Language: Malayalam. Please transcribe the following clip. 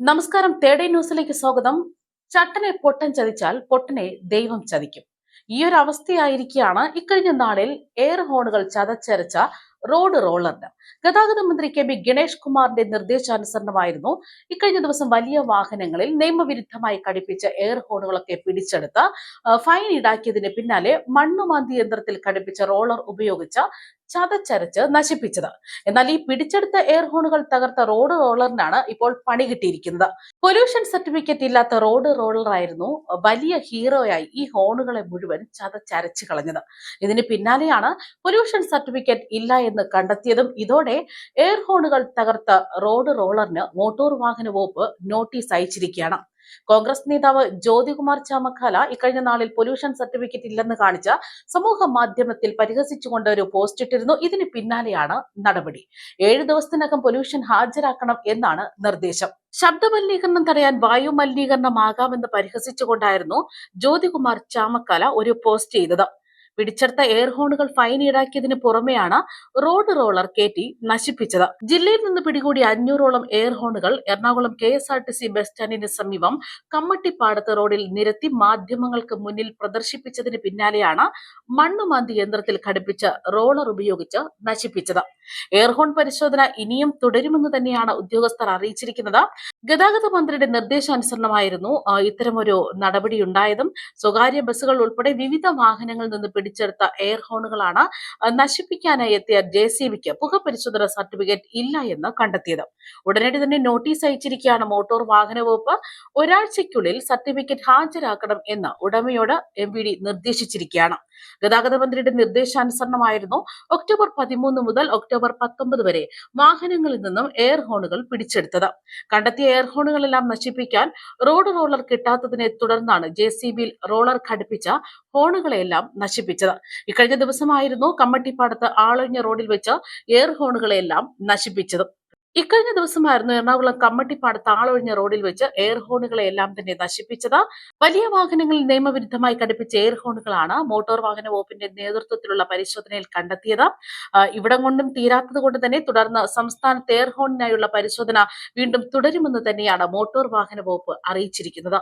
നമസ്കാരം തേടേ ന്യൂസിലേക്ക് സ്വാഗതം. ചട്ടനെ പൊട്ടൻ ചതിച്ചാൽ പൊട്ടനെ ദൈവം ചതിക്കും. ഈ ഒരു അവസ്ഥയായിരിക്കുകയാണ് ഇക്കഴിഞ്ഞ നാളിൽ എയർ ഹോണുകൾ ചതച്ചരച്ച റോഡ് റോളറിന്. ഗതാഗത മന്ത്രി കെ ബി ഗണേഷ് കുമാറിന്റെ നിർദ്ദേശാനുസരണമായിരുന്നു ഇക്കഴിഞ്ഞ ദിവസം വലിയ വാഹനങ്ങളിൽ നിയമവിരുദ്ധമായി ഘടിപ്പിച്ച എയർ ഹോണുകളൊക്കെ പിടിച്ചെടുത്ത് ഫൈൻ ഈടാക്കിയതിന് പിന്നാലെ മണ്ണുമാന്തി യന്ത്രത്തിൽ ഘടിപ്പിച്ച റോളർ ഉപയോഗിച്ച ചതച്ചരച്ച് നശിപ്പിച്ചത്. എന്നാൽ ഈ പിടിച്ചെടുത്ത എയർ ഹോണുകൾ തകർത്ത റോഡ് റോളറിനാണ് ഇപ്പോൾ പണി കിട്ടിയിരിക്കുന്നത്. പൊല്യൂഷൻ സർട്ടിഫിക്കറ്റ് ഇല്ലാത്ത റോഡ് റോളറായിരുന്നു വലിയ ഹീറോയായി ഈ ഹോണുകളെ മുഴുവൻ ചതച്ചരച്ച് കളഞ്ഞത്. ഇതിന് പിന്നാലെയാണ് പൊല്യൂഷൻ സർട്ടിഫിക്കറ്റ് ഇല്ല എന്ന് കണ്ടെത്തിയതും ഇതോടെ എയർ ഹോണുകൾ തകർത്ത റോഡ് റോളറിന് മോട്ടോർ വാഹന വകുപ്പ് നോട്ടീസ് അയച്ചിരിക്കുകയാണ്. കോൺഗ്രസ് നേതാവ് ജ്യോതികുമാർ ചാമക്കാല ഇക്കഴിഞ്ഞ നാളിൽ പൊല്യൂഷൻ സർട്ടിഫിക്കറ്റ് ഇല്ലെന്ന് കാണിച്ച സമൂഹ മാധ്യമത്തിൽ പരിഹസിച്ചുകൊണ്ട് ഒരു പോസ്റ്റ് ഇട്ടിരുന്നു. ഇതിന് പിന്നാലെയാണ് നടപടി. ഏഴ് ദിവസത്തിനകം പൊല്യൂഷൻ ഹാജരാക്കണം എന്നാണ് നിർദ്ദേശം. ശബ്ദ മലിനീകരണം തടയാൻ വായു മലിനീകരണമാകാമെന്ന് പരിഹസിച്ചുകൊണ്ടായിരുന്നു ജ്യോതികുമാർ ചാമക്കാല ഒരു പോസ്റ്റ് ചെയ്തത്. പിടിച്ചെടുത്ത എയർ ഹോണുകൾ ഫൈൻ ഈടാക്കിയതിന് പുറമെയാണ് റോഡ് റോളർ കയറ്റി നശിപ്പിച്ചത്. ജില്ലയിൽ നിന്ന് പിടികൂടിയ അഞ്ഞൂറോളം air ഹോണുകൾ Ernakulam K S R T C bus സ്റ്റാൻഡിന് സമീപം കമ്മട്ടിപ്പാടത്ത് റോഡിൽ നിരത്തി മാധ്യമങ്ങൾക്ക് മുന്നിൽ പ്രദർശിപ്പിച്ചതിന് പിന്നാലെയാണ് മണ്ണുമാന്തി യന്ത്രത്തിൽ ഘടിപ്പിച്ച റോളർ ഉപയോഗിച്ച് നശിപ്പിച്ചത്. എയർഹോൺ പരിശോധന ഇനിയും തുടരുമെന്ന് തന്നെയാണ് ഉദ്യോഗസ്ഥർ അറിയിച്ചിരിക്കുന്നത്. ഗതാഗത മന്ത്രിയുടെ നിർദ്ദേശാനുസരണമായിരുന്നു ഇത്തരമൊരു നടപടി ഉണ്ടായതും സ്വകാര്യ ബസ്സുകൾ ഉൾപ്പെടെ വിവിധ വാഹനങ്ങളിൽ നിന്ന് പിടിച്ചെടുത്ത എയർ ഹോണുകളാണ് നശിപ്പിക്കാനായി എത്തിയ ജെ സി ബിക്ക് പുക പരിശോധന സർട്ടിഫിക്കറ്റ് ഇല്ല എന്ന് കണ്ടെത്തിയത്. ഉടനടി തന്നെ നോട്ടീസ് അയച്ചിരിക്കുകയാണ് മോട്ടോർ വാഹന വകുപ്പ്. ഒരാഴ്ചയ്ക്കുള്ളിൽ സർട്ടിഫിക്കറ്റ് ഹാജരാക്കണം എന്ന് ഉടമയോട് എം വി ഡി നിർദ്ദേശിച്ചിരിക്കുകയാണ്. ഗതാഗത മന്ത്രിയുടെ നിർദ്ദേശാനുസരണമായിരുന്നു ഒക്ടോബർ പതിമൂന്ന് മുതൽ ഒക്ടോബർ പത്തൊമ്പത് വരെ വാഹനങ്ങളിൽ നിന്നും എയർ ഹോണുകൾ പിടിച്ചെടുത്തത്. കണ്ടെത്തിയ എയർ ഹോണുകളെല്ലാം നശിപ്പിക്കാൻ റോഡ് റോളർ കിട്ടാത്തതിനെ തുടർന്നാണ് ജെ സി ബിയിൽ റോളർ ഘടിപ്പിച്ച ഹോണുകളെല്ലാം നശിപ്പിച്ചത്. ഇക്കഴിഞ്ഞ ദിവസമായിരുന്നു കമ്മട്ടിപ്പാടത്ത് ആളൊഴിഞ്ഞ റോഡിൽ വെച്ച് എയർ ഹോണുകളെല്ലാം നശിപ്പിച്ചത്. ഇക്കഴിഞ്ഞ ദിവസമായിരുന്നു എറണാകുളം കമ്മട്ടിപ്പാടത്ത് ആളൊഴിഞ്ഞ റോഡിൽ വെച്ച് എയർ ഹോണുകളെ എല്ലാം തന്നെ നശിപ്പിച്ചത്. വലിയ വാഹനങ്ങളിൽ നിയമവിരുദ്ധമായി ഘടിപ്പിച്ച എയർ ഹോണുകളാണ് മോട്ടോർ വാഹന വകുപ്പിന്റെ നേതൃത്വത്തിലുള്ള പരിശോധനയിൽ കണ്ടെത്തിയത്. ഇവിടം കൊണ്ടും തീരാത്തത് കൊണ്ട് തന്നെ തുടർന്ന് സംസ്ഥാനത്ത് എയർ ഹോണിനായുള്ള പരിശോധന വീണ്ടും തുടരുമെന്ന് തന്നെയാണ് മോട്ടോർ വാഹന വകുപ്പ് അറിയിച്ചിരിക്കുന്നത്.